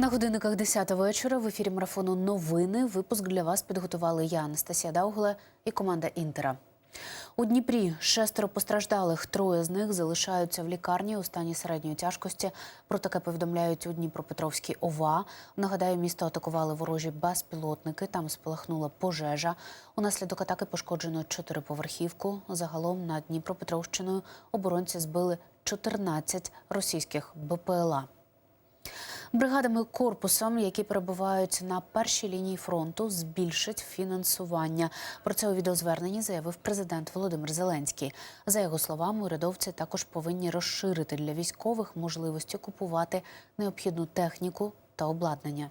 На годинниках 10 вечора в ефірі марафону Новини випуск для вас підготували я, Анастасія Даугле і команда Інтера. У Дніпрі шестеро постраждалих. Троє з них залишаються в лікарні у стані середньої тяжкості. Про таке повідомляють у Дніпропетровській ОВА. Нагадаю, місто атакували ворожі безпілотники. Там спалахнула пожежа. Унаслідок атаки пошкоджено чотириповерхівку. Загалом над Дніпропетровщиною оборонці збили 14 російських БПЛА. Бригадами корпусом, які перебувають на першій лінії фронту, збільшить фінансування. Про це у відеозверненні заявив президент Володимир Зеленський. За його словами, урядовці також повинні розширити для військових можливості купувати необхідну техніку та обладнання.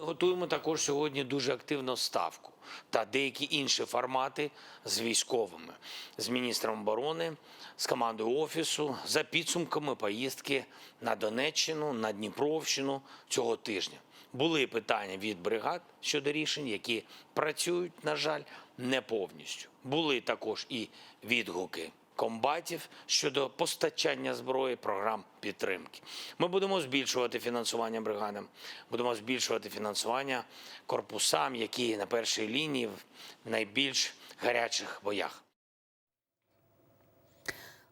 Ми готуємо також сьогодні дуже активно ставку та деякі інші формати з військовими, з міністром оборони, з командою офісу за підсумками поїздки на Донеччину, на Дніпровщину цього тижня. Були питання від бригад щодо рішень, які працюють, на жаль, не повністю. Були також і відгуки комбатів щодо постачання зброї, програм підтримки. Ми будемо збільшувати фінансування бригадам, будемо збільшувати фінансування корпусам, які на першій лінії в найбільш гарячих боях.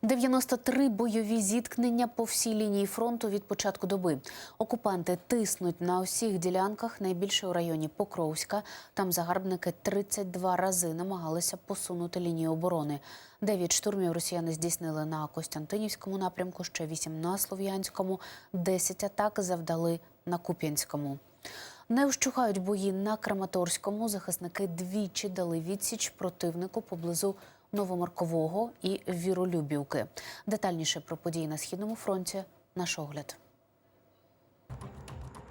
93 бойові зіткнення по всій лінії фронту від початку доби. Окупанти тиснуть на усіх ділянках, найбільше у районі Покровська. Там загарбники 32 рази намагалися посунути лінію оборони. Дев'ять штурмів росіяни здійснили на Костянтинівському напрямку, ще вісім на Слов'янському, 10 атак завдали на Куп'янському. Не вщухають бої на Краматорському. Захисники двічі дали відсіч противнику поблизу Новомаркового і Віролюбівки. Детальніше про події на східному фронті. Наш огляд.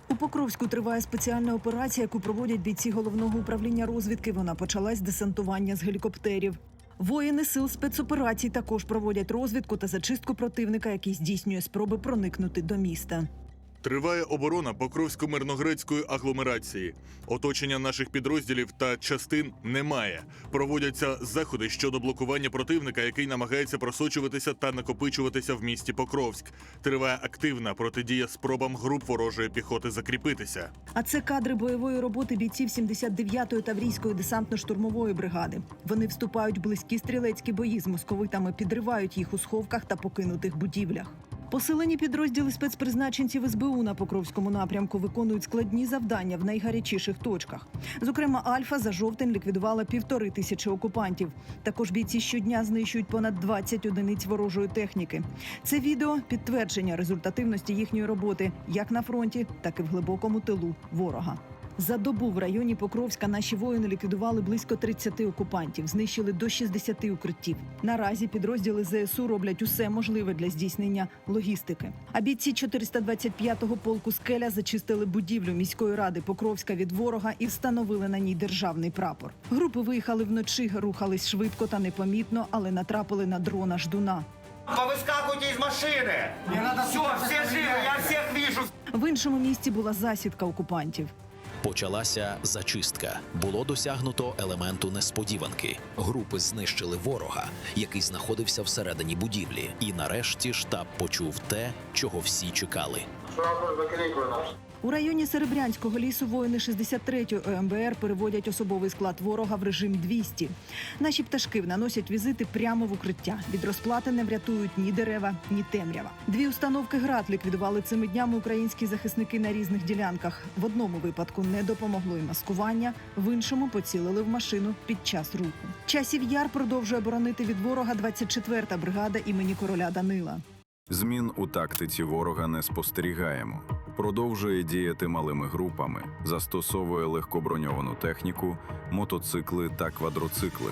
У Покровську триває спеціальна операція, яку проводять бійці головного управління розвідки. Вона почалась десантування з гелікоптерів. Воїни сил спецоперацій також проводять розвідку та зачистку противника, який здійснює спроби проникнути до міста. Триває оборона Покровсько-мирногрецької агломерації. Оточення наших підрозділів та частин немає. Проводяться заходи щодо блокування противника, який намагається просочуватися та накопичуватися в місті Покровськ. Триває активна протидія спробам груп ворожої піхоти закріпитися. А це кадри бойової роботи бійців 79-ї Таврійської десантно-штурмової бригади. Вони вступають в близькі стрілецькі бої з московитами, підривають їх у сховках та покинутих будівлях. Посилені підрозділи спецпризначенців СБУ на Покровському напрямку виконують складні завдання в найгарячіших точках. Зокрема, Альфа за жовтень ліквідувала півтори тисячі окупантів. Також бійці щодня знищують понад 20 одиниць ворожої техніки. Це відео підтвердження результативності їхньої роботи як на фронті, так і в глибокому тилу ворога. За добу в районі Покровська наші воїни ліквідували близько 30 окупантів, знищили до 60 укриттів. Наразі підрозділи ЗСУ роблять усе можливе для здійснення логістики. А бійці 425-го полку скеля зачистили будівлю міської ради Покровська від ворога і встановили на ній державний прапор. Групи виїхали вночі, рухались швидко та непомітно, але натрапили на дрона ждуна. Повыскакивайте из машины! Не надо Все, все живы, я всех вижу! В іншому місті була засідка окупантів. Почалася зачистка. Було досягнуто елементу несподіванки. Групи знищили ворога, який знаходився всередині будівлі. І нарешті штаб почув те, чого всі чекали. У районі Серебрянського лісу воїни 63-ї ОМБР переводять особовий склад ворога в режим 200. Наші пташки наносять візити прямо в укриття. Від розплати не врятують ні дерева, ні темрява. Дві установки град ліквідували цими днями українські захисники на різних ділянках. В одному випадку не допомогло й маскування, в іншому поцілили в машину під час руху. Часів яр продовжує боронити від ворога 24-та бригада імені короля Данила. Змін у тактиці ворога не спостерігаємо. Продовжує діяти малими групами, застосовує легкоброньовану техніку, мотоцикли та квадроцикли.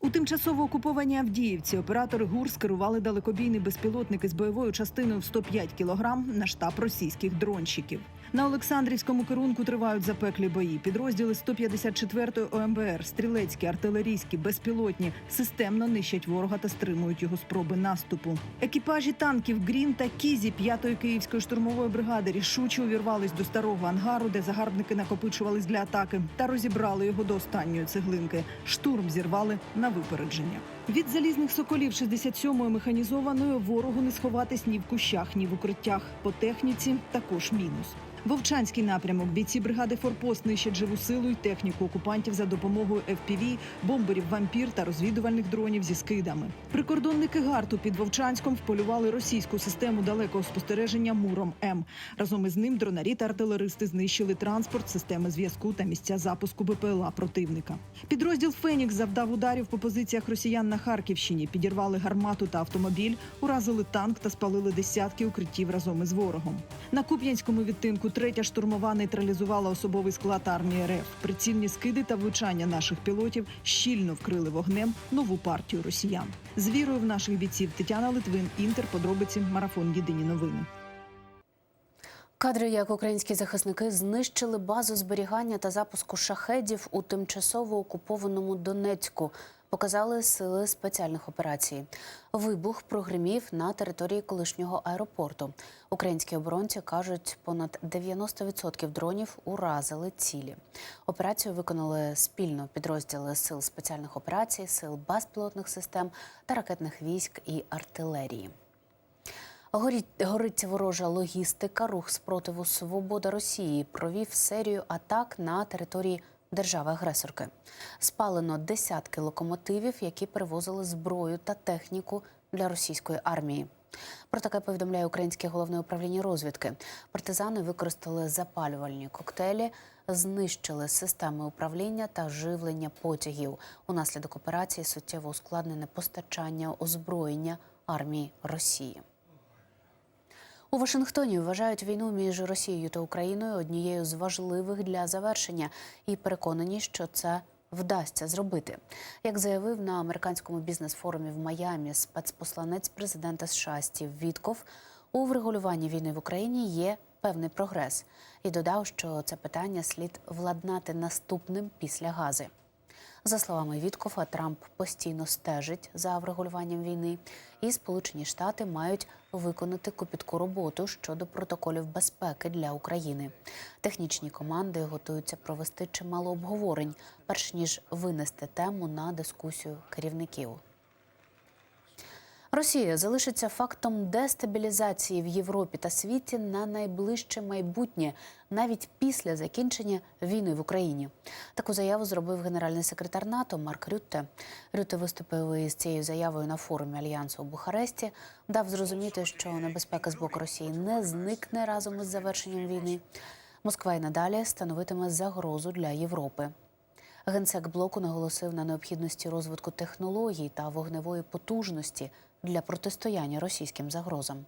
У тимчасово окупованій Авдіївці оператори ГУР скерували далекобійний безпілотник із бойовою частиною в 105 кілограм на штаб російських дронщиків. На Олександрівському керунку тривають запеклі бої. Підрозділи 154-ї ОМБР, стрілецькі, артилерійські, безпілотні системно нищать ворога та стримують його спроби наступу. Екіпажі танків Грім та Кізі 5-ї київської штурмової бригади рішуче увірвались до старого ангару, де загарбники накопичувались для атаки, та розібрали його до останньої цеглинки. Штурм зірвали на випередження. Від залізних соколів 67-ї механізованої ворогу не сховатись ні в кущах, ні в укриттях. По техніці також мінус. Вовчанський напрямок бійці бригади Форпост нищать живу силу і техніку окупантів за допомогою FPV, бомберів вампір та розвідувальних дронів зі скидами. Прикордонники гарту під Вовчанськом вполювали російську систему далекого спостереження Муром М. Разом із ним дронарі та артилеристи знищили транспорт, системи зв'язку та місця запуску БПЛА противника. Підрозділ Фенікс завдав ударів по позиціях росіян на Харківщині, підірвали гармату та автомобіль, уразили танк та спалили десятки укриттів разом із ворогом. На Куп'янському відтинку третя штурмова нейтралізувала особовий склад армії РФ. Прицільні скиди та влучання наших пілотів щільно вкрили вогнем нову партію росіян. З вірою в наших бійців Тетяна Литвин, Інтер, подробиці, марафон Єдині новини. Кадри, як українські захисники знищили базу зберігання та запуску шахедів у тимчасово окупованому Донецьку, показали сили спеціальних операцій. Вибух прогримів на території колишнього аеропорту. Українські оборонці кажуть, понад 90% дронів уразили цілі. Операцію виконали спільно підрозділи сил спеціальних операцій, сил безпілотних систем та ракетних військ і артилерії. Горіть, гориться ворожа логістика. Рух спротиву Свобода Росії провів серію атак на території держави-агресорки. Спалено десятки локомотивів, які перевозили зброю та техніку для російської армії. Про таке повідомляє українське головне управління розвідки. Партизани використали запалювальні коктейлі, знищили системи управління та живлення потягів. Унаслідок операції суттєво ускладнене постачання озброєння армії Росії. У Вашингтоні вважають війну між Росією та Україною однією з важливих для завершення і переконані, що це вдасться зробити. Як заявив на американському бізнес-форумі в Майамі спецпосланець президента США Стів Вітков, у врегулюванні війни в Україні є певний прогрес і додав, що це питання слід владнати наступним після гази. За словами Віткофа, Трамп постійно стежить за врегулюванням війни, і Сполучені Штати мають виконати копітку роботу щодо протоколів безпеки для України. Технічні команди готуються провести чимало обговорень, перш ніж винести тему на дискусію керівників. Росія залишиться фактом дестабілізації в Європі та світі на найближче майбутнє, навіть після закінчення війни в Україні. Таку заяву зробив генеральний секретар НАТО Марк Рютте. Рютте виступив із цією заявою на форумі альянсу у Бухаресті, дав зрозуміти, що небезпека з боку Росії не зникне разом із завершенням війни. Москва й надалі становитиме загрозу для Європи. Генсек блоку наголосив на необхідності розвитку технологій та вогневої потужності для протистояння російським загрозам.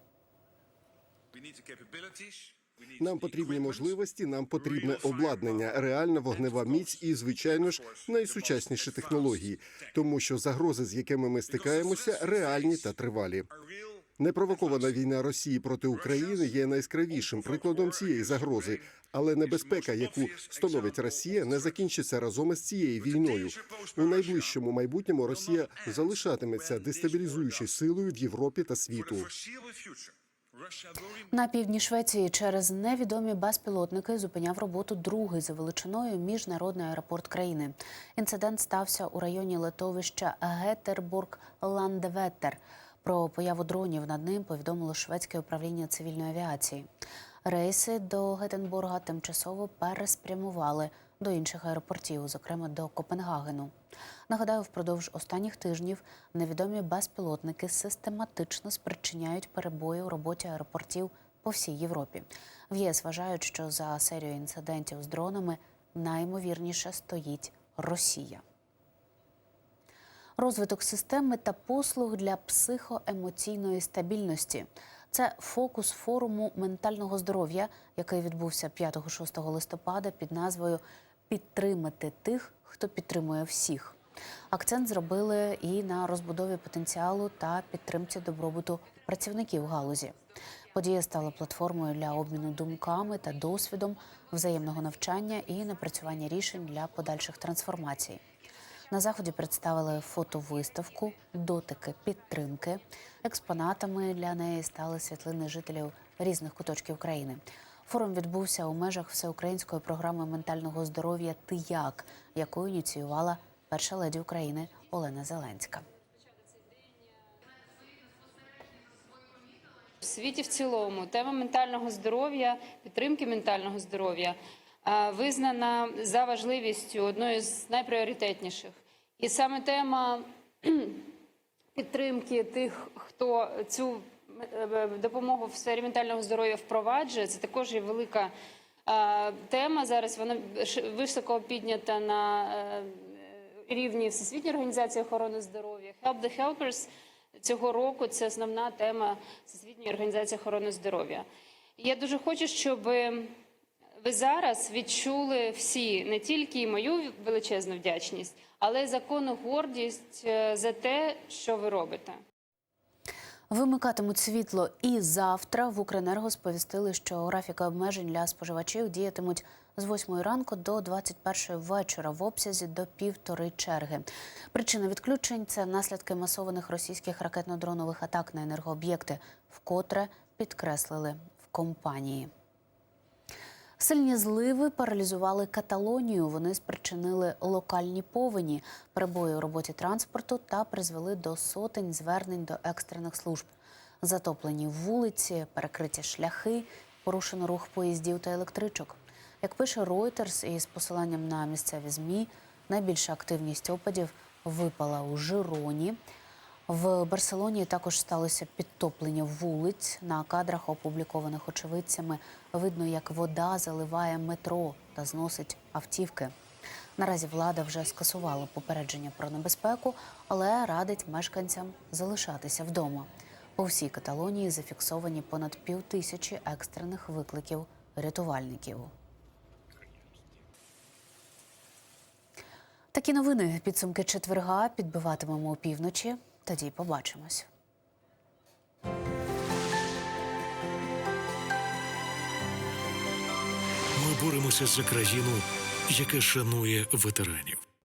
Нам потрібні можливості, нам потрібне обладнання, реальна вогнева міць і, звичайно ж, найсучасніші технології, тому що загрози, з якими ми стикаємося, реальні та тривалі. Непровокована війна Росії проти України є найяскравішим прикладом цієї загрози, але небезпека, яку становить Росія, не закінчиться разом із цією війною. У найближчому майбутньому Росія залишатиметься дестабілізуючою силою в Європі та світу. На півдні Швеції через невідомі безпілотники зупиняв роботу другий за величиною міжнародний аеропорт країни. Інцидент стався у районі литовища Гетербург-Ландветер. Про появу дронів над ним повідомило шведське управління цивільної авіації. Рейси до Гетенбурга тимчасово переспрямували до інших аеропортів, зокрема до Копенгагену. Нагадаю, впродовж останніх тижнів невідомі безпілотники систематично спричиняють перебої у роботі аеропортів по всій Європі. В ЄС вважають, що за серією інцидентів з дронами найімовірніше стоїть Росія. Розвиток системи та послуг для психоемоційної стабільності. Це фокус форуму ментального здоров'я, який відбувся 5-6 листопада під назвою Підтримати тих, хто підтримує всіх. Акцент зробили і на розбудові потенціалу та підтримці добробуту працівників галузі. Подія стала платформою для обміну думками та досвідом, взаємного навчання і напрацювання рішень для подальших трансформацій. На заході представили фотовиставку, дотики підтримки. Експонатами для неї стали світлини жителів різних куточків країни. Форум відбувся у межах всеукраїнської програми ментального здоров'я Ти як яку ініціювала перша леді України Олена Зеленська. В світі в цілому тема ментального здоров'я, підтримки ментального здоров'я визнана за важливістю одною з найпріоритетніших. І саме тема підтримки тих, хто цю е, допомогу в сфері ментального здоров'я впроваджує, це також є велика е, тема. Зараз вона високо піднята на е, рівні Всесвітньої організації охорони здоров'я. Help the Helpers цього року це основна тема Всесвітньої організації охорони здоров'я. Я дуже хочу, щоб ви зараз відчули всі не тільки мою величезну вдячність, але й законну гордість е, за те, що ви робите. Вимикатимуть світло і завтра в Укренерго сповістили, що графіки обмежень для споживачів діятимуть з 8 ранку до 21 вечора в обсязі до півтори черги. Причина відключень це наслідки масованих російських ракетно-дронових атак на енергооб'єкти, вкотре підкреслили в компанії. Сильні зливи паралізували Каталонію. Вони спричинили локальні повені, перебої у роботі транспорту та призвели до сотень звернень до екстрених служб. Затоплені вулиці, перекриті шляхи, порушено рух поїздів та електричок. Як пише Reuters із посиланням на місцеві змі, найбільша активність опадів випала у Жироні. В Барселоні також сталося підтоплення вулиць. На кадрах, опублікованих очевидцями, видно, як вода заливає метро та зносить автівки. Наразі влада вже скасувала попередження про небезпеку, але радить мешканцям залишатися вдома. По всій Каталонії зафіксовані понад півтисячі екстрених викликів рятувальників. Такі новини підсумки четверга підбиватимемо опівночі. Тоді побачимось. Ми боремося за країну, яка шанує ветеранів.